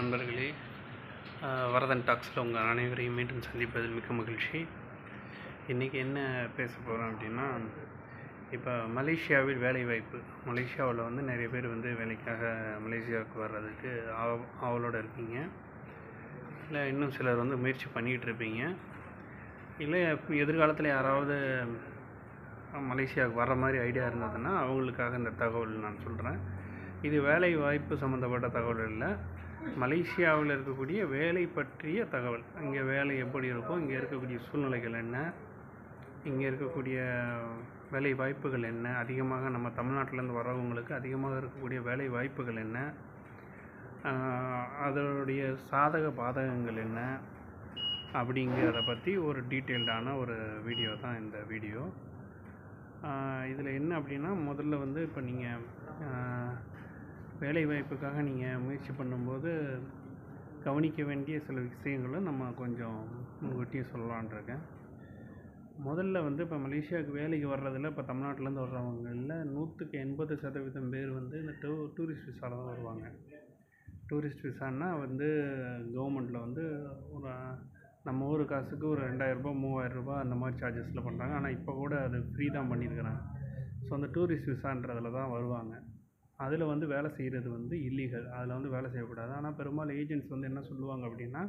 நண்பர்களே வரதன் டாக்ஸில் உங்கள் அனைவரையும் மீண்டும் சந்திப்பதில் மிக்க மகிழ்ச்சி. இன்றைக்கி என்ன பேச போகிறோம் அப்படின்னா இப்போ மலேசியாவில் வேலைவாய்ப்பு. மலேசியாவில் வந்து நிறைய பேர் வந்து வேலைக்காக மலேசியாவுக்கு வர்றதுக்கு ஆவ ஆவலோடு இருக்கீங்க. இல்லை இன்னும் சிலர் வந்து முயற்சி பண்ணிக்கிட்டு இருப்பீங்க. இல்லை எதிர்காலத்தில் யாராவது மலேசியாவுக்கு வர்ற மாதிரி ஐடியா இருந்ததுன்னா அவங்களுக்காக இந்த தகவல் நான் சொல்கிறேன் இது வேலை வாய்ப்பு சம்மந்தப்பட்ட தகவல் இல்லை. மலேசியாவில் இருக்கக்கூடிய வேலை பற்றிய தகவல். இங்கே வேலை எப்படி இருக்கும் இங்கே இருக்கக்கூடிய சூழ்நிலைகள் என்ன இங்கே இருக்கக்கூடிய வேலை வாய்ப்புகள் என்ன அதிகமாக நம்ம தமிழ்நாட்டிலேருந்து வரவங்களுக்கு அதிகமாக இருக்கக்கூடிய வேலை வாய்ப்புகள் என்ன அதனுடைய சாதக பாதகங்கள் என்ன அப்படிங்கிறத பற்றி ஒரு டீட்டெயில்டான ஒரு வீடியோ தான் இந்த வீடியோ. இதில் என்ன அப்படின்னா முதல்ல வந்து இப்போ நீங்கள் வேலை வாய்ப்புக்காக நீங்கள் முயற்சி பண்ணும்போது கவனிக்க வேண்டிய சில விஷயங்களை நம்ம கொஞ்சம் முன்கூட்டியே சொல்லலான்னு இருக்கேன் முதல்ல வந்து இப்போ மலேசியாவுக்கு வேலைக்கு வர்றதில் இப்போ தமிழ்நாட்டிலேருந்து வர்றவங்களில் நூற்றுக்கு எண்பது சதவீதம் பேர் வந்து இந்த டூ டூரிஸ்ட் விசாவில் தான் வருவாங்க. டூரிஸ்ட் விசான்னா வந்து கவர்மெண்ட்டில் வந்து ஒரு நம்ம ஊர் காசுக்கு ஒரு ரெண்டாயிரரூபா மூவாயிரரூபா அந்த மாதிரி சார்ஜஸில் பண்ணுறாங்க ஆனால் இப்போ கூட அது ஃப்ரீ தான் பண்ணியிருக்கிறாங்க. ஸோ அந்த டூரிஸ்ட் விசான்றதில் தான் வருவாங்க. அதில் வந்து வேலை செய்கிறது வந்து இல்லீகல் அதில் வந்து வேலை செய்யக்கூடாது. ஆனால் பெரும்பாலும் ஏஜென்ட்ஸ் வந்து என்ன சொல்லுவாங்க அப்படின்னா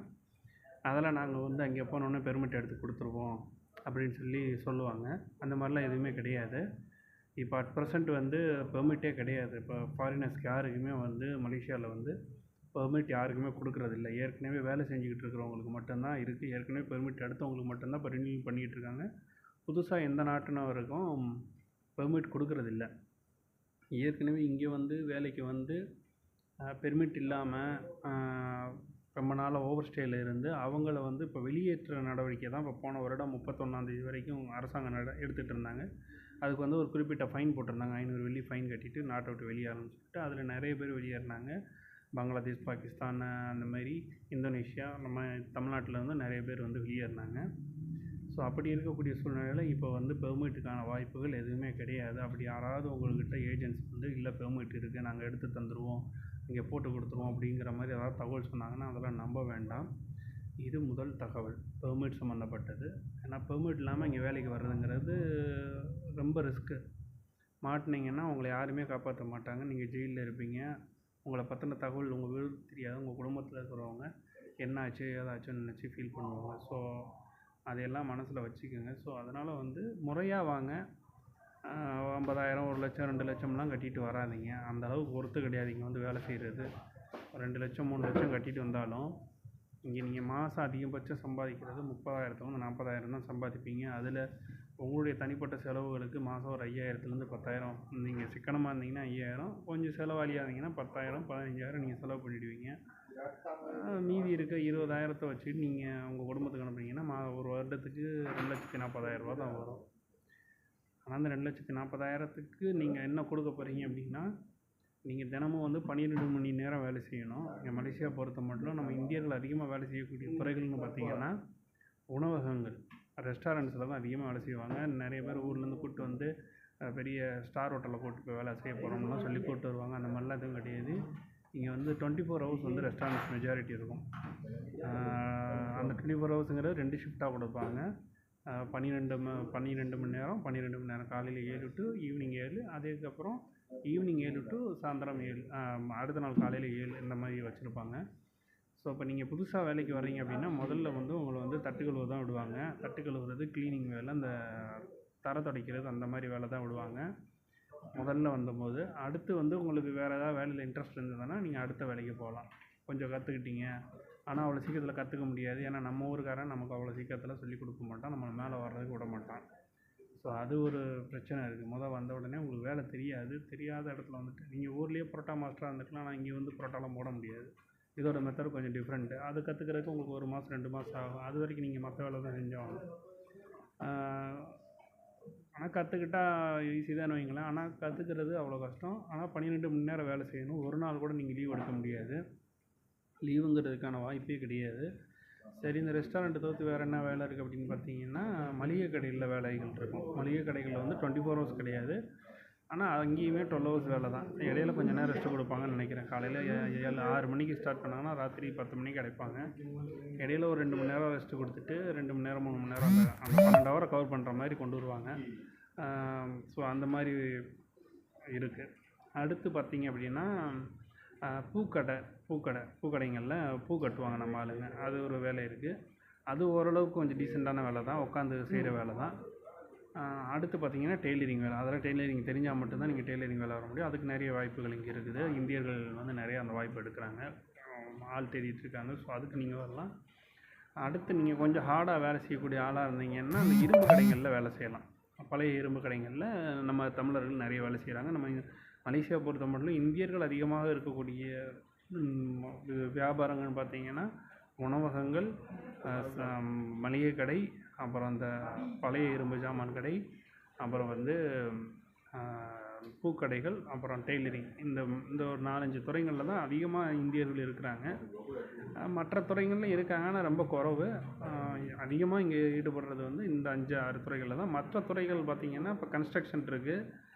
அதெல்லாம் நாங்கள் வந்து அங்கே போனோன்னே பெர்மிட் எடுத்து கொடுத்துருவோம் அப்படின்னு சொல்லி சொல்லுவாங்க. அந்த மாதிரிலாம் எதுவுமே கிடையாது. இப்போ அட் ப்ரெசென்ட் வந்து பெர்மிட்டே கிடையாது. இப்போ ஃபாரினர்ஸ்க்கு யாருக்குமே வந்து மலேசியாவில் வந்து பெர்மிட் யாருக்குமே கொடுக்குறதில்ல. ஏற்கனவே வேலை செஞ்சுக்கிட்டு இருக்கிறவங்களுக்கு மட்டும்தான் இருக்குது ஏற்கனவே பெர்மிட் எடுத்தவங்களுக்கு மட்டும்தான் இப்போ ரினியூ பண்ணிக்கிட்டு இருக்காங்க. புதுசாக எந்த நாட்டினருக்கும் பெர்மிட் கொடுக்குறதில்ல. ஏற்கனவே இங்கே வந்து வேலைக்கு வந்து பெர்மிட் இல்லாமல் ரொம்ப நாளாக ஓவர் ஸ்டேயில் இருந்து அவங்கள வந்து இப்போ வெளியேற்ற நடவடிக்கை தான் இப்போ போன வருடம் முப்பத்தொன்னாந்தேதி வரைக்கும் அரசாங்கம் நட எடுத்துகிட்டு இருந்தாங்க. அதுக்கு வந்து ஒரு குறிப்பிட்ட ஃபைன் போட்டிருந்தாங்க. ஐநூறு வெள்ளி ஃபைன் கட்டிட்டு நாட்டை விட்டு வெளியேறணும்னு சொல்லிட்டு அதில் நிறைய பேர் வெளியேறினாங்க. பங்களாதேஷ் பாகிஸ்தான் அந்த மாதிரி இந்தோனேஷியா நம்ம தமிழ்நாட்டில் வந்து நிறைய பேர் வந்து வெளியேறினாங்க. ஸோ அப்படி இருக்கக்கூடிய சூழ்நிலையில் இப்போ வந்து பெர்மிட்டுக்கான வாய்ப்புகள் எதுவுமே கிடையாது. அப்படி யாராவது உங்கள்கிட்ட ஏஜென்ட்ஸ் வந்து இல்லை பெர்மிட் இருக்குது நாங்கள் எடுத்து தந்துடுவோம் இங்கே போட்டு கொடுத்துருவோம் அப்படிங்கிற மாதிரி ஏதாவது தகவல் சொன்னாங்கன்னா அதெல்லாம் நம்ப வேண்டாம். இது முதல் தகவல். பெர்மிட் சம்மந்தப்பட்டது ஏன்னா பெர்மிட் இல்லாமல் இங்கே வேலைக்கு வர்றதுங்கிறது ரொம்ப ரிஸ்க்கு மாட்டினீங்கன்னா உங்களை யாருமே காப்பாற்ற மாட்டாங்க. நீங்கள் ஜெயிலில் இருப்பீங்க. உங்களை பற்றின தகவல் உங்கள் வீடு தெரியாது. உங்கள் குடும்பத்தில் இருக்கிறவங்க என்னாச்சு? ஏதாச்சுன்னு நினச்சி ஃபீல் பண்ணுவாங்க. ஸோ அதையெல்லாம் மனசில் வச்சுக்கோங்க. ஸோ அதனால் வந்து முறையாக வாங்க. ஐம்பதாயிரம் ஒரு லட்சம் ரெண்டு லட்சம்லாம் கட்டிட்டு வராதிங்க. அந்த அளவுக்கு பொறுத்து கிடையாது. இங்கே வந்து வேலை செய்கிறது ரெண்டு லட்சம் மூணு லட்சம் கட்டிட்டு வந்தாலும் இங்கே நீங்கள் மாதம் அதிகபட்சம் சம்பாதிக்கிறது முப்பதாயிரத்துலேருந்து நாற்பதாயிரம் தான் சம்பாதிப்பீங்க. அதில் உங்களுடைய தனிப்பட்ட செலவுகளுக்கு மாதம் ஒரு ஐயாயிரத்துலேருந்து பத்தாயிரம். நீங்கள் சிக்கனமாக இருந்தீங்கன்னா ஐயாயிரம். கொஞ்சம் செலவாளியாக இருந்தீங்கன்னா பத்தாயிரம் பதினஞ்சாயிரம் நீங்கள் செலவு பண்ணிவிடுவீங்க மீதி இருக்க இருபதாயிரத்தை வச்சுட்டு நீங்கள் உங்கள் குடும்பத்துக்கு அனுப்புனீங்கன்னா மா ஒரு வருடத்துக்கு ரெண்டு லட்சத்தி நாற்பதாயிரரூபா தான் வரும். ஆனால் அந்த ரெண்டு லட்சத்தி நாற்பதாயிரத்துக்கு நீங்கள் என்ன கொடுக்க போகிறீங்க அப்படின்னா நீங்கள் தினமும் வந்து பன்னிரெண்டு மணி நேரம் வேலை செய்யணும். இங்கே மலேசியா பொறுத்த மட்டும் நம்ம இந்தியர்கள் அதிகமாக வேலை செய்யக்கூடிய துறைகள்னு பார்த்தீங்கன்னா உணவகங்கள் ரெஸ்டாரண்ட்ஸில் தான் அதிகமாக வேலை செய்வாங்க. நிறைய பேர் ஊர்லேருந்து கூப்பிட்டு வந்து பெரிய ஸ்டார் ஹோட்டலில் கூப்பிட்டு போய் வேலை செய்ய போகிறோம்லாம் சொல்லி கூப்பிட்டு வருவாங்க. அந்த மாதிரிலாம் எதுவும் கிடையாது. இங்கே வந்து டுவெண்ட்டி ஃபோர் ஹவர்ஸ் வந்து ரெஸ்டாரண்ட்ஸ் மெஜாரிட்டி இருக்கும். அந்த டுவெண்ட்டி ஃபோர் ஹவர்ஸுங்கிறது ரெண்டு ஷிஃப்ட்டாக கொடுப்பாங்க. பன்னிரெண்டு ம பன்னிரெண்டு மணி நேரம் பன்னிரெண்டு மணி நேரம். காலையில் ஏழு டு ஈவினிங் ஏழு அதுக்கப்புறம் ஈவினிங் ஏழு டு சாயந்தரம் ஏழு அடுத்த நாள் காலையில் ஏழு இந்த மாதிரி வச்சுருப்பாங்க. ஸோ இப்போ நீங்கள் புதுசாக வேலைக்கு வர்றீங்க அப்படின்னா முதல்ல வந்து உங்களை வந்து தட்டு கழுவ தான் விடுவாங்க. தட்டு கழுவுறது க்ளீனிங் வேலை அந்த தர துடைக்கிறது அந்த மாதிரி வேலை தான் விடுவாங்க. முதல்ல வந்தபோது அடுத்து வந்து உங்களுக்கு வேறு ஏதாவது வேலையில் இன்ட்ரெஸ்ட் இருந்ததுன்னா நீங்கள் அடுத்த வேலைக்கு போகலாம். கொஞ்சம் கற்றுக்கிட்டீங்க ஆனால் அவ்வளோ சீக்கிரத்தில் கற்றுக்க முடியாது. ஏன்னா நம்ம ஊருக்காரன் நமக்கு அவ்வளோ சீக்கிரத்தில் சொல்லிக் கொடுக்க மாட்டான். நம்ம மேலே வர்றதுக்கு விட மாட்டான். ஸோ அது ஒரு பிரச்சனை இருக்குது முதல் வந்த உடனே உங்களுக்கு வேலை தெரியாது. தெரியாத இடத்துல வந்துட்டு நீங்கள் ஊர்லேயே புரோட்டா மாஸ்டராக இருந்துக்கலாம். ஆனால் இங்கே வந்து புரோட்டாலாம் போட முடியாது. இதோட மெத்தட் கொஞ்சம் டிஃப்ரெண்ட்டு அது கற்றுக்கிறதுக்கு உங்களுக்கு ஒரு மாதம் ரெண்டு மாதம் ஆகும். அது வரைக்கும் நீங்கள் மற்ற வேலை தான் செஞ்சோம் ஆனால் கற்றுக்கிட்டா ஈஸி தான் வைங்களேன். ஆனால் கற்றுக்கிறது அவ்வளோ கஷ்டம். ஆனால் பன்னிரெண்டு மணி நேரம் வேலை செய்யணும். ஒரு நாள் கூட நீங்கள் லீவ் எடுக்க முடியாது. லீவுங்கிறதுக்கான வாய்ப்பே கிடையாது. சரி இந்த ரெஸ்டாரண்ட்டை தவிர்த்து வேறு என்ன வேலை இருக்குது அப்படின்னு பார்த்தீங்கன்னா மளிகை கடையில் வேலைகள் இருக்கும். மளிகை கடைகளில் வந்து டுவெண்ட்டி ஃபோர் ஹவர்ஸ் கிடையாது. ஆனால் அங்கேயுமே டுவெல் ஹவர்ஸ் வேலை தான். இடையில கொஞ்சம் நேரம் ரெஸ்ட் கொடுப்பாங்கன்னு நினைக்கிறேன். காலையில் ஏழு ஆறு மணிக்கு ஸ்டார்ட் பண்ணாங்கன்னா ராத்திரி பத்து மணிக்கு அடைப்பாங்க இடையில ஒரு ரெண்டு மணி நேரம் ரெஸ்ட் கொடுத்துட்டு ரெண்டு மணி நேரம் மூணு மணி நேரம் அந்த அந்த பன்னெண்டு ஹவரை கவர் பண்ணுற மாதிரி கொண்டு வருவாங்க. ஸோ அந்த மாதிரி இருக்குது அடுத்து பார்த்தீங்க அப்படின்னா பூக்கடை பூக்கடை பூக்கடைங்களில் பூ கட்டுவாங்க நம்ம ஆளுங்க. அது ஒரு வேலை இருக்குது அது ஓரளவுக்கு கொஞ்சம் டீசெண்டான வேலை தான். உட்காந்து செய்கிற வேலை தான். அடுத்து பார்த்தீங்கன்னா டெய்லரிங் வேலை. அதெல்லாம் டெய்லரிங் தெரிஞ்சால் மட்டும்தான் நீங்கள் டெய்லரிங் வேலை வர முடியும். அதுக்கு நிறைய வாய்ப்புகள் இங்கே இருக்குது. இந்தியர்கள் வந்து நிறைய அந்த வாய்ப்பு எடுக்கிறாங்க. ஆள் தேடிட்டு இருக்காங்க. ஸோ அதுக்கு நீங்கள் வரலாம். அடுத்து நீங்கள் கொஞ்சம் ஹார்டாக வேலை செய்யக்கூடிய ஆளாக இருந்தீங்கன்னா அந்த இரும்பு கடைகளில் வேலை செய்யலாம். பழைய இரும்பு கடைகளில் நம்ம தமிழர்கள் நிறைய வேலை செய்கிறாங்க நம்ம மலேசியா பொறுத்த மட்டும் இந்தியர்கள் அதிகமாக இருக்கக்கூடிய வியாபாரங்கள்னு பார்த்தீங்கன்னா உணவகங்கள் மளிகை கடை அப்புறம் அந்த பழைய இரும்பு ஜாமான் கடை அப்புறம் வந்து பூக்கடைகள் அப்புறம் டெய்லரிங். இந்த இந்த ஒரு நாலஞ்சு துறைகளில் தான் அதிகமாக இந்தியர்கள் இருக்கிறாங்க. மற்ற துறைகளில் இருக்காங்க ஆனால் ரொம்ப குறவு. அதிகமாக இங்கே ஈடுபடுறது வந்து இந்த அஞ்சு ஆறு துறைகளில் தான். மற்ற துறைகள் பார்த்திங்கன்னா இப்போ கன்ஸ்ட்ரக்ஷன் இருக்குது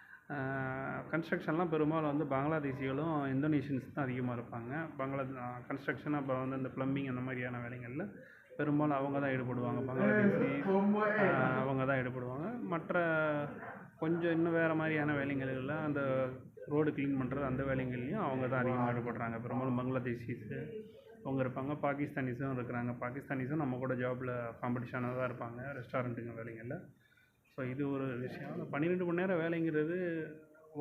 கன்ஸ்ட்ரக்ஷன்லாம் பெரும்பாலும் வந்து பங்களாதேசிகளும் இந்தோனேஷியன்ஸ் தான் அதிகமாக இருப்பாங்க. பங்களா கன்ஸ்ட்ரக்ஷன் அப்புறம் வந்து இந்த ப்ளம்பிங் அந்த மாதிரியான வேலைகளில் பெரும்பாலும் அவங்க தான் ஈடுபடுவாங்க. பங்களாதேசி அவங்க தான் ஈடுபடுவாங்க. மற்ற கொஞ்சம் இன்னும் வேறு மாதிரியான வேலைகளில் அந்த ரோடு க்ளீன் பண்ணுறது அந்த வேலைகள்லையும் அவங்க தான் அதிகமாக ஈடுபடுறாங்க. பெரும்பாலும் பங்களாதேஷிஸு அவங்க இருப்பாங்க. பாகிஸ்தானிஸும் இருக்கிறாங்க. பாகிஸ்தானிஸும் நம்ம கூட ஜாபில் காம்படிஷனாக தான் இருப்பாங்க. ரெஸ்டாரண்ட்டுங்க வேலைகளில் ஸோ இது ஒரு விஷயம். அந்த பன்னிரெண்டு மணி நேரம் வேலைங்கிறது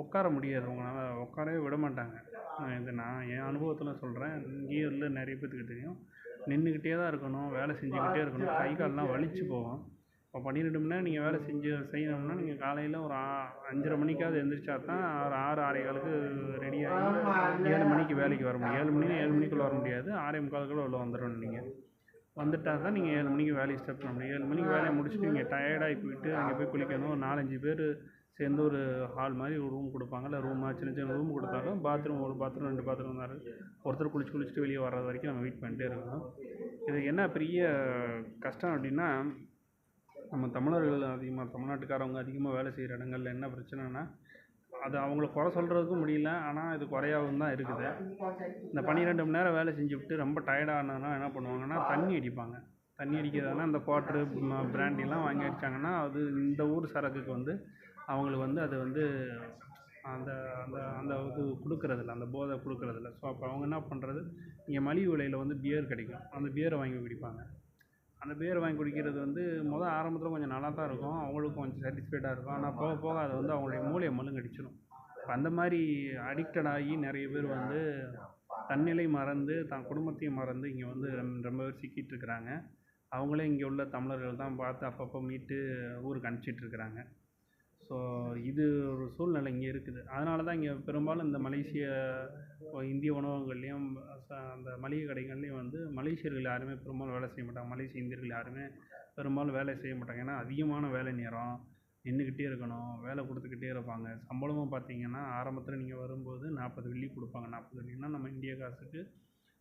உட்கார முடியாது. உங்களால் உட்காரவே விட மாட்டாங்க. இது நான் என் அனுபவத்தில் சொல்கிறேன் இங்கேயும் இல்லை நிறைய பேத்துக்கு தெரியும் நின்றுக்கிட்டே தான் இருக்கணும் வேலை செஞ்சுக்கிட்டே இருக்கணும். கை கால்லாம் வலிச்சு போகும். இப்போ பன்னிரெண்டு மணி நேரம் நீங்கள் வேலை செஞ்சு செய்யணும்னா நீங்கள் காலையில் ஒரு அஞ்சரை மணிக்காவது எந்திரிச்சா தான் ஒரு ஆறு ஆறே காலுக்கு ரெடியாகி ஏழு மணிக்கு வேலைக்கு வர முடியும். ஏழு மணி ஏழு மணிக்குள்ளே வர முடியாது. ஆறே முக்காலுக்குள்ள உள்ள வந்துடணும் நீங்கள் வந்துட்டால் தான் நீங்கள் ஏழு மணிக்கு வேலையை ஸ்டார்ட் பண்ண முடியும். ஏழு மணிக்கு வேலையை முடிச்சுட்டு நீங்கள் டயர்டாகி போயிட்டு அங்கே போய் குளிக்கணும். ஒரு நாலஞ்சு பேர் சேர்ந்து ஒரு ஹால் மாதிரி ஒரு ரூம் கொடுப்பாங்க. இல்லை ரூமாக சின்ன சின்ன ரூம் கொடுத்தாலும் பாத்ரூம் ஒரு பாத்ரூம் ரெண்டு பாத்ரூம் தான் ஒருத்தர் குளிச்சு குளிச்சுட்டு வெளியே வர்றது வரைக்கும் நம்ம வெயிட் பண்ணிட்டே இருக்கணும். இது என்ன பெரிய கஷ்டம் அப்படின்னா நம்ம தமிழர்கள் அதிகமாக தமிழ்நாட்டுக்காரவங்க அதிகமாக வேலை செய்கிற இடங்கள்ல என்ன பிரச்சனைனா அது அவங்கள குறை சொல்கிறதுக்கும் முடியல. ஆனால் இது குறையாகவும் தான் இருக்குது. இந்த பன்னிரெண்டு மணி நேரம் வேலை செஞ்சு விட்டு ரொம்ப டயர்டானா என்ன பண்ணுவாங்கன்னா தண்ணி அடிப்பாங்க. தண்ணி அடிக்கிறதுனா இந்த குவாட்ரு பிராண்டிலாம் வாங்கி அடித்தாங்கன்னா அது இந்த ஊர் சரக்குக்கு வந்து அவங்களுக்கு வந்து அது வந்து அந்த அந்த அந்த இது கொடுக்கறதில்ல அந்த போதை கொடுக்கறதில்ல. ஸோ அப்போ அவங்க என்ன பண்ணுறது இங்கே மலிவு விலையில் வந்து பியர் கிடைக்கும். அந்த பியரை வாங்கி குடிப்பாங்க. அந்த பியரை வாங்கி குடிக்கிறது வந்து மொதல் ஆரம்பத்தில் கொஞ்சம் நல்லா தான் இருக்கும். அவங்களுக்கும் கொஞ்சம் சாட்டிஸ்ஃபைடாக இருக்கும். ஆனால் போக போக அது வந்து அவங்களுடைய மூளையை மழுங்கடிச்சிடும் இப்போ அந்த மாதிரி அடிக்டட் ஆகி நிறைய பேர் வந்து தன்னிலை மறந்து தான் குடும்பத்தையும் மறந்து இங்கே வந்து ரொம்ப பேர் சிக்கிட்டு இருக்கிறாங்க. அவங்களே இங்கே உள்ள தமிழர்கள் தான் பார்த்து அப்பப்போ மீட்டு ஊருக்கு அனுப்பிச்சிட்ருக்குறாங்க ஸோ இது ஒரு சூழ்நிலை இங்கே இருக்குது. அதனால தான் இங்கே பெரும்பாலும் இந்த மலேசிய இந்திய உணவகங்கள்லேயும் ச- அந்த மளிகை கடைகள்லேயும் வந்து மலேசியர்கள் யாருமே பெரும்பாலும் வேலை செய்ய மாட்டாங்க. மலேசிய இந்தியர்கள் யாருமே பெரும்பாலும் வேலை செய்ய மாட்டாங்க. ஏன்னா அதிகமான வேலை நேரம் நின்றுக்கிட்டே இருக்கணும் வேலை கொடுத்துக்கிட்டே இருப்பாங்க. சம்பளமும் பார்த்தீங்கன்னா ஆரம்பத்தில் நீங்கள் வரும்போது நாற்பது வெள்ளி கொடுப்பாங்க. நாற்பது வெள்ளின்னா நம்ம இந்திய காசுக்கு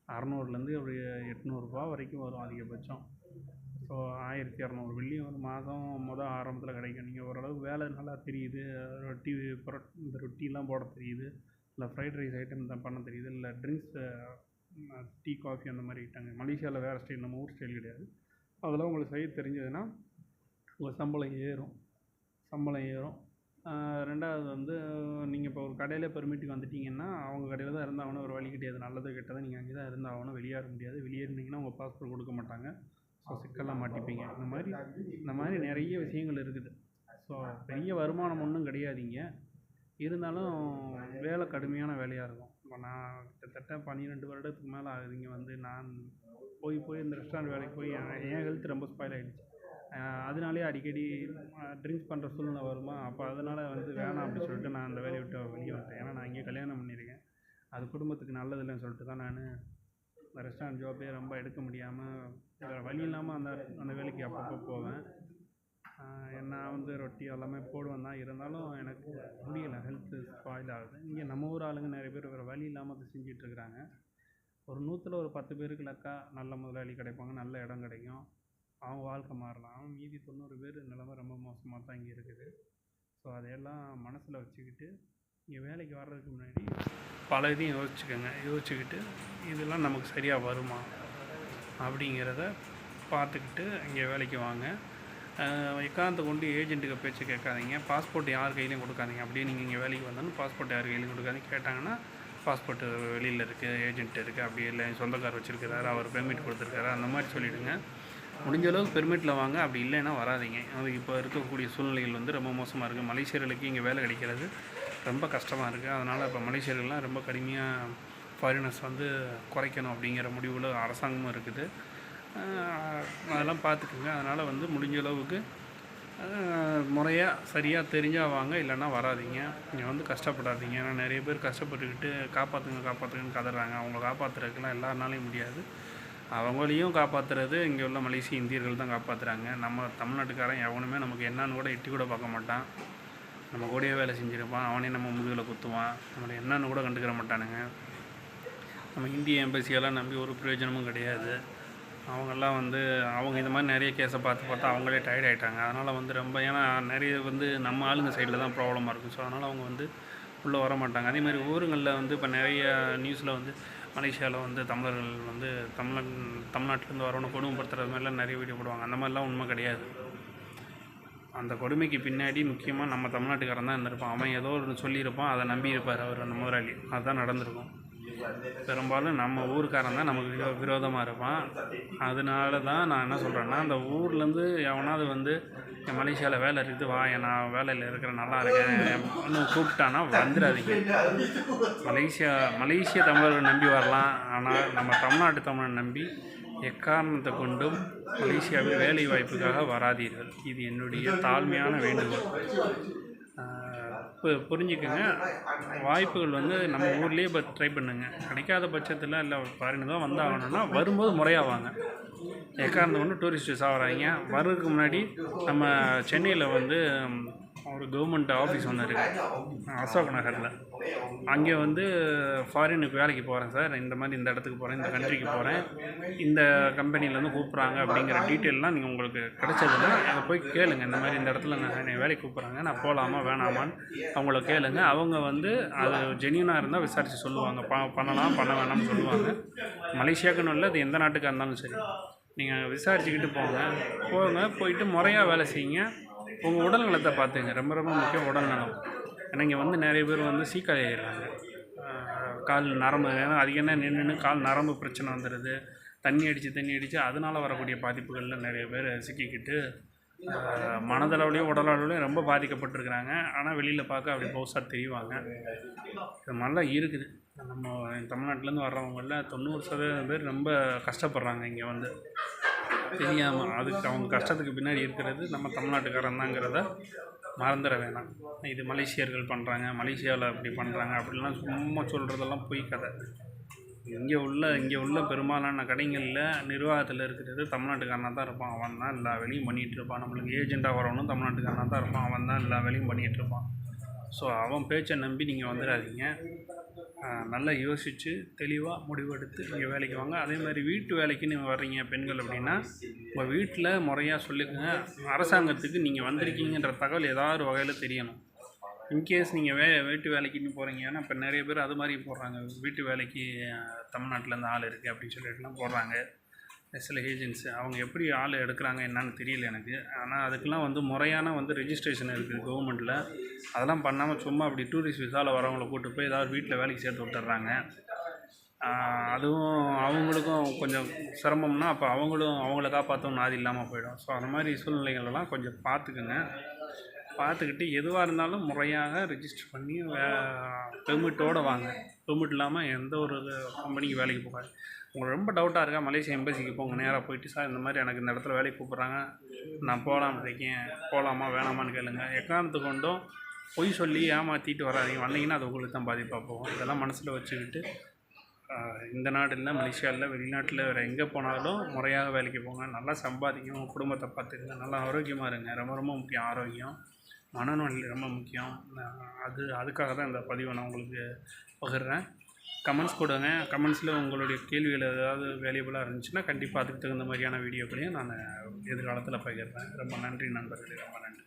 அறநூறுலேருந்து ஒரு எட்நூறுரூபா வரைக்கும் வரும் அதிகபட்சம். ஸோ ஆயிரத்தி இரநூறு வெள்ளி ஒரு மாதம் மொதல் ஆரம்பத்தில் கிடைக்கும். நீங்கள் ஓரளவுக்கு வேலை நல்லா தெரியுது. ரொட்டி புரோட் இந்த ரொட்டிலாம் போட தெரியுது. இல்லை ஃப்ரைட் ரைஸ் ஐட்டம் தான் பண்ண தெரியுது. இல்லை ட்ரிங்க்ஸ் டீ காஃபி அந்த மாதிரி ஐட்டங்க. மலேசியாவில் வேறு ஸ்டைல் நம்ம ஊர் ஸ்டைல் கிடையாது. அதெல்லாம் உங்களுக்கு செய்ய தெரிஞ்சதுன்னா உங்கள் சம்பளம் ஏறும். சம்பளம் ஏறும். ரெண்டாவது வந்து நீங்கள் இப்போ ஒரு கடையில் பெர்மிட்டுக்கு வந்துட்டீங்கன்னா அவங்க கடையில் தான் இருந்தாகணும். ஒரு வழி கிடையாது. நல்லது கெட்டது நீங்கள் அங்கே தான் இருந்தாகணும் வெளியேற முடியாது. வெளியேறினீங்கன்னா உங்கள் பாஸ்போர்ட் கொடுக்க மாட்டாங்க. ஸோ சிக்கல்லாம் மாட்டிப்பீங்க இந்த மாதிரி இந்த மாதிரி நிறைய விஷயங்கள் இருக்குது. ஸோ பெரிய வருமானம் ஒன்றும் கிடையாதுங்க. இருந்தாலும் வேலை கடுமையான வேலையாக இருக்கும். இப்போ நான் கிட்டத்தட்ட பன்னிரெண்டு வருடத்துக்கு மேலே ஆகுது. இங்கே வந்து நான் போய் போய் இந்த ரெஸ்டாரண்ட் வேலைக்கு போய் என் ஹெல்த் ரொம்ப ஸ்பாயில் ஆகிடுச்சு அதனாலே அடிக்கடி ட்ரிங்க்ஸ் பண்ணுற சூழ்நிலை வருமா? அப்போ அதனால் வந்து வேணாம் அப்படின்னு சொல்லிட்டு நான் அந்த வேலையை விட்டு வெளியே வந்துட்டேன். ஏன்னா நான் இங்கே கல்யாணம் பண்ணியிருக்கேன். அது குடும்பத்துக்கு நல்லது இல்லைன்னு சொல்லிட்டு தான் நான் ரெஸ்டாரண்ட் ஜாபே ரொம்ப எடுக்க முடியாமல் வேறு வழி இல்லாமல் அந்த அந்த வேலைக்கு அப்பப்போ போவேன். நான் வந்து ரொட்டி எல்லாமே போடுவேன் தான். இருந்தாலும் எனக்கு முடியலை ஹெல்த்து ஸ்பாயில் ஆகுது. இங்கே நம்ம ஊர் ஆளுங்க நிறைய பேர் வேறு வழி இல்லாமல் அதை செஞ்சுட்டு இருக்கிறாங்க ஒரு நூற்றில் ஒரு பத்து பேருக்கு லக்கா நல்ல முதலாளி கிடைப்பாங்க நல்ல இடம் கிடைக்கும். அவங்க வாழ்க்கை மாறலாம். மீதி தொண்ணூறு பேர் நிலைமை ரொம்ப மோசமாக தான் இங்கே இருக்குது. ஸோ அதையெல்லாம் மனசில் வச்சுக்கிட்டு இங்கே வேலைக்கு வர்றதுக்கு முன்னாடி பல இதையும் யோசிச்சுக்கோங்க. யோசிச்சுக்கிட்டு இதெல்லாம் நமக்கு சரியாக வருமா அப்படிங்கிறத பார்த்துக்கிட்டு இங்கே வேலைக்கு வாங்க. எக்காரணத்தை கொண்டு ஏஜென்ட்டுக்கு பேச்சு கேட்காதீங்க. பாஸ்போர்ட் யார் கையிலையும் கொடுக்காதீங்க. அப்படியே நீங்கள் இங்கே வேலைக்கு வந்தாலும் பாஸ்போர்ட் யார் கையிலையும் கொடுக்காதீங்க. கேட்டாங்கன்னா பாஸ்போர்ட்டு வெளியில் இருக்குது ஏஜென்ட் இருக்குது அப்படி இல்லை சொந்தக்கார் வச்சுருக்கிறாரு அவர் பெர்மிட் கொடுத்துருக்காரு. அந்த மாதிரி சொல்லிவிடுங்க முடிஞ்ச அளவுக்கு பெர்மிட்டில் வாங்க. அப்படி இல்லைன்னா வராதீங்க. அது இப்போ இருக்கக்கூடிய சூழ்நிலைகள் வந்து ரொம்ப மோசமாக இருக்குது மலேசியர்களுக்கு இங்கே வேலை கிடைக்கிறது ரொம்ப கஷ்டமாக இருக்குது அதனால் இப்போ மலேசியர்கள்லாம் ரொம்ப கடுமையாக ஃபாரினர்ஸ் வந்து குறைக்கணும் அப்படிங்கிற முடிவில் அரசாங்கமும் இருக்குது. அதெல்லாம் பார்த்துக்குங்க. அதனால் வந்து முடிஞ்ச அளவுக்கு முறையாக சரியாக தெரிஞ்சால் வாங்க இல்லைன்னா வராதீங்க. இங்கே வந்து கஷ்டப்படாதீங்க. ஏன்னா நிறைய பேர் கஷ்டப்பட்டுக்கிட்டு காப்பாற்றுங்க காப்பாற்றுங்கன்னு கதறாங்க. அவங்கள காப்பாற்றுறதுக்கெல்லாம் எல்லாருனாலையும் முடியாது. அவங்களையும் காப்பாற்றுறது இங்கே உள்ள மலேசிய இந்தியர்கள் தான் காப்பாற்றுறாங்க நம்ம தமிழ்நாட்டுக்காரன் எவனுமே நமக்கு என்னன்னு கூட எட்டி கூட பார்க்க மாட்டான். நம்ம கூடயே வேலை செஞ்சுருப்பான் அவனே நம்ம முதுகில் குத்துவான். நம்மளை என்னன்னு கூட கண்டுக்கிற மாட்டானுங்க. நம்ம இந்திய எம்பசியெல்லாம் நம்பி ஒரு பிரயோஜனமும் கிடையாது. அவங்கெல்லாம் வந்து அவங்க இந்த மாதிரி நிறைய கேஸை பார்த்து பார்த்தா அவங்களே டயர்ட் ஆகிட்டாங்க அதனால் வந்து ரொம்ப ஏன்னா நிறைய வந்து நம்ம ஆளுங்க சைடில் தான் ப்ராப்ளமாக இருக்கும். ஸோ அதனால் அவங்க வந்து உள்ளே வர மாட்டாங்க. அதே மாதிரி ஊருங்களில் வந்து இப்போ நிறைய நியூஸில் வந்து மலேசியாவில் வந்து தமிழர்கள் வந்து தமிழன் தமிழ்நாட்டிலேருந்து வரவனை கொடுமைப்படுத்துறது மாதிரிலாம் நிறைய வீடியோ போடுவாங்க. அந்த மாதிரிலாம் உண்மை கிடையாது. அந்த கொடுமைக்கு பின்னாடி முக்கியமாக நம்ம தமிழ்நாட்டுக்காரன் தான் இருந்திருப்பான். அவன் ஏதோ ஒன்று சொல்லியிருப்பான் அதை நம்பி இருப்பார் அவர் அந்த முதலாளி. அதுதான் நடந்திருக்கும். பெரும்பாலும் நம்ம ஊருக்காரன் தான் நமக்கு விரோ விரோதமாக இருப்பான். அதனால தான் நான் என்ன சொல்கிறேன்னா அந்த ஊர்லேருந்து எவனாவது வந்து என் மலேசியாவில் வேலை இருக்குது வா நான் வேலையில் இருக்கிறேன் நல்லா இருக்கேன் இன்னும் கூப்பிட்டானா வந்துடாதீங்க. மலேசியா மலேசிய தமிழர்கள் நம்பி வரலாம். ஆனால் நம்ம தமிழ்நாட்டு தமிழன் நம்பி எக்காரணத்தை கொண்டும் மலேசியாவில் வேலை வாய்ப்புக்காக வராதீர்கள். இது என்னுடைய தாழ்மையான வேண்டுகோள். இப்போ பு- வாய்ப்புகள் வந்து நம்ம ஊர்லேயே இப்போ ட்ரை பண்ணுங்க. கிடைக்காத பட்சத்தில் இல்லை ஃபாரின் தான் வந்தாகணும்னா வரும்போது முறையாக வாங்க எக்காரணத்தை கொண்டு டூரிஸ்ட் விசா வராங்க வர்றதுக்கு முன்னாடி நம்ம சென்னையில் வந்து ஒரு கவர்மெண்ட் ஆஃபீஸ் ஒன்று இருக்குது அசோக் நகரில். அங்கே வந்து ஃபாரினுக்கு வேலைக்கு போகிறேன் சார். இந்த மாதிரி இந்த இடத்துக்கு போகிறேன் இந்த கண்ட்ரிக்கு போகிறேன் இந்த கம்பெனிலேருந்து கூப்பிட்றாங்க அப்படிங்கிற டீட்டெயிலெலாம் நீங்கள் உங்களுக்கு கிடைச்சதுன்னா அதை போய் கேளுங்க. இந்த மாதிரி இந்த இடத்துல நான் என்னை வேலைக்கு கூப்பிட்றாங்க. நான் போகலாமா வேணாமான்னு அவங்கள கேளுங்க. அவங்க வந்து அது ஜென்யூனாக இருந்தால் விசாரித்து சொல்லுவாங்க. ப பண்ணலாம் பண்ண வேணாம்னு சொல்லுவாங்க. மலேசியாக்குன்னு இல்லை அது எந்த நாட்டுக்காக இருந்தாலும் சரி. நீங்கள் விசாரிச்சுக்கிட்டு போங்க. போங்க போயிட்டு முறையாக வேலை செய்யுங்க. உங்கள் உடல் நலத்தை பார்த்துங்க. ரொம்ப ரொம்ப முக்கியம் உடல் நலம் ஏன்னா இங்கே வந்து நிறைய பேர் வந்து சீக்காயிடுறாங்க. கால் நரம்பு ஏன்னா அது என்ன நின்று கால் நரம்பு பிரச்சனை வந்துடுது தண்ணி அடித்து தண்ணி அடித்து அதனால் வரக்கூடிய பாதிப்புகளில் நிறைய பேர் சிக்கிக்கிட்டு மனதளவுலேயும் மனதளவுலையும் உடலளவுலையும் ரொம்ப பாதிக்கப்பட்டிருக்கிறாங்க. ஆனால் வெளியில் பார்க்க அப்படி பௌசாக தெரிவாங்க. இது மாதிரிலாம் இருக்குது. நம்ம தமிழ்நாட்டிலேருந்து வர்றவங்களில் தொண்ணூறு சதவீதம் பேர் ரொம்ப கஷ்டப்படுறாங்க இங்கே வந்து. தெரியாமல் அதுக்கு அவங்க கஷ்டத்துக்கு பின்னாடி இருக்கிறது நம்ம தமிழ்நாட்டுக்காரன் தாங்கிறத மறந்துட வேணாம். இது மலேசியர்கள் பண்ணுறாங்க மலேசியாவில் அப்படி பண்ணுறாங்க அப்படிலாம் சும்மா சொல்கிறதெல்லாம் பொய் கதை. இங்கே உள்ள இங்கே உள்ள பெரும்பாலான கடைகளில் நிர்வாகத்தில் இருக்கிறது தமிழ்நாட்டுக்காரனாக தான் இருப்பான். அவன் தான் எல்லா வேலையும் பண்ணிகிட்டு இருப்பான். நம்மளுக்கு ஏஜெண்ட்டாக வரவனும் தமிழ்நாட்டுக்காரனாக தான் இருப்பான். அவன் தான் எல்லா வேலையும் பண்ணிகிட்டு இருப்பான். ஸோ அவன் பேச்சை நம்பி நீங்கள் வந்துடாதீங்க. நல்லா யோசித்து தெளிவாக முடிவெடுத்து நீங்கள் வேலைக்கு வாங்க. அதே மாதிரி வீட்டு வேலைக்கு நீங்கள் வர்றீங்க பெண்கள் அப்படின்னா உங்கள் வீட்டில் முறையாக சொல்லிக்கோங்க. அரசாங்கத்துக்கு நீங்கள் வந்திருக்கீங்கன்ற தகவல் ஏதாவது ஒரு வகையில் தெரியணும். இன்கேஸ் நீங்கள் வே வீட்டு வேலைக்குன்னு போகிறீங்க ஏன்னா இப்போ நிறைய பேர் அது மாதிரி போடுறாங்க. வீட்டு வேலைக்கு தமிழ்நாட்டிலேருந்து ஆள் இருக்குது அப்படின்னு சொல்லிட்டுலாம் போடுறாங்க. சில ஏஜென்ட்ஸு அவங்க எப்படி ஆள் எடுக்கிறாங்க என்னன்னு தெரியல எனக்கு. ஆனால் அதுக்கெலாம் வந்து முறையான வந்து ரெஜிஸ்ட்ரேஷன் இருக்குது கவர்மெண்ட்டில் அதெல்லாம் பண்ணாமல் சும்மா அப்படி டூரிஸ்ட் விசாவில் வரவங்கள கூட்டு போய் ஏதாவது வீட்டில் வேலைக்கு சேர்த்து விட்டுறாங்க. அதுவும் அவங்களுக்கும் கொஞ்சம் சிரமம்னா அப்போ அவங்களும் அவங்கள காப்பாற்றவும் நாதி இல்லாமல் போயிடும். ஸோ அந்த மாதிரி சூழ்நிலைகளெல்லாம் கொஞ்சம் பார்த்துக்குங்க. பார்த்துக்கிட்டு எதுவாக இருந்தாலும் முறையாக ரிஜிஸ்டர் பண்ணி பெர்மிட்டோடு வாங்க. பெர்மிட் இல்லாமல் எந்த ஒரு கம்பெனிக்கு வேலைக்கு போகாது. உங்களுக்கு ரொம்ப டவுட்டாக இருக்கா? மலேசியா எம்பசிக்கு போங்க நேராக போயிட்டு சார் இந்த மாதிரி எனக்கு இந்த இடத்துல வேலைக்கு கூப்பிட்றாங்க. நான் போகலாம் இருக்கேன் போகலாமா வேணாமான்னு கேளுங்க. எக்காரணத்து கொண்டும் பொய் சொல்லி ஏமாற்றிட்டு வராதிங்க. வந்தீங்கன்னா அது உங்களுக்கு தான் பாதிப்பாக போகும். இதெல்லாம் மனசில் வச்சுக்கிட்டு இந்த நாடு இல்லை மலேசியா இல்லை வெளிநாட்டில் வேறு எங்கே போனாலும் முறையாக வேலைக்கு போங்க. நல்லா சம்பாதிங்க உங்கள் குடும்பத்தை பார்த்துக்குங்க. நல்லா ஆரோக்கியமாக இருங்க. ரொம்ப ரொம்ப முக்கியம் ஆரோக்கியம். மனநோய் ரொம்ப முக்கியம். அது அதுக்காக தான் இந்த பதிவை நான் உங்களுக்கு பகிர்றேன். கமெண்ட்ஸ் கொடுங்க. கமெண்ட்ஸில் உங்களுடைய கேள்விகள் ஏதாவது வேல்யூபுளாக இருந்துச்சுன்னா கண்டிப்பாக அதுக்கு தகுந்த மாதிரியான வீடியோக்களையும் நான் எதிர்காலத்தில் பகிர்றேன். ரொம்ப நன்றி நண்பர்களே. ரொம்ப நன்றி.